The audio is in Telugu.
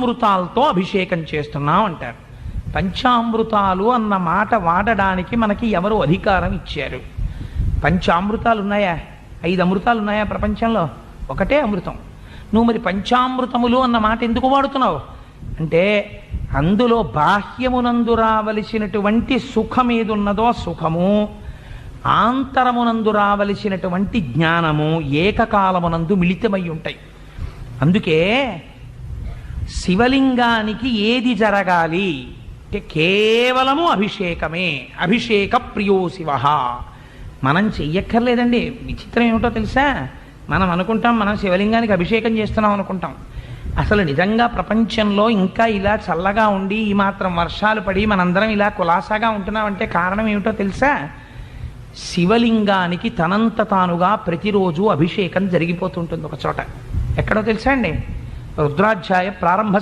పంచామృతాలతో అభిషేకం చేస్తున్నాం అంటారు. పంచామృతాలు అన్న మాట వాడడానికి మనకి ఎవరు అధికారం ఇచ్చారు? పంచామృతాలు ఉన్నాయా ఐదు అమృతాలు ఉన్నాయా ప్రపంచంలో? ఒకటే అమృతం. నువ్వు మరి పంచామృతములు అన్న మాట ఎందుకు వాడుతున్నావు? అంటే అందులో బాహ్యమునందు రావలసినటువంటి సుఖం ఏదున్నదో సుఖము ఆంతరమునందు రావలసినటువంటి జ్ఞానము ఏకకాలమునందు మిళితమై ఉంటాయి. అందుకే శివలింగానికి ఏది జరగాలి? అంటే కేవలము అభిషేకమే. అభిషేక ప్రియో శివ. మనం చెయ్యక్కర్లేదండి. విచిత్రం ఏమిటో తెలుసా? మనం అనుకుంటాం మనం శివలింగానికి అభిషేకం చేస్తున్నాం అనుకుంటాం. అసలు నిజంగా ప్రపంచంలో ఇంకా ఇలా చల్లగా ఉండి ఈ మాత్రం వర్షాలు పడి మనందరం ఇలా కులాసాగా ఉంటున్నామంటే కారణం ఏమిటో తెలుసా? శివలింగానికి తనంత తానుగా ప్రతిరోజు అభిషేకం జరిగిపోతుంటుంది ఒక చోట. ఎక్కడో తెలుసా అండి? रुद्राध्याय प्रारंभ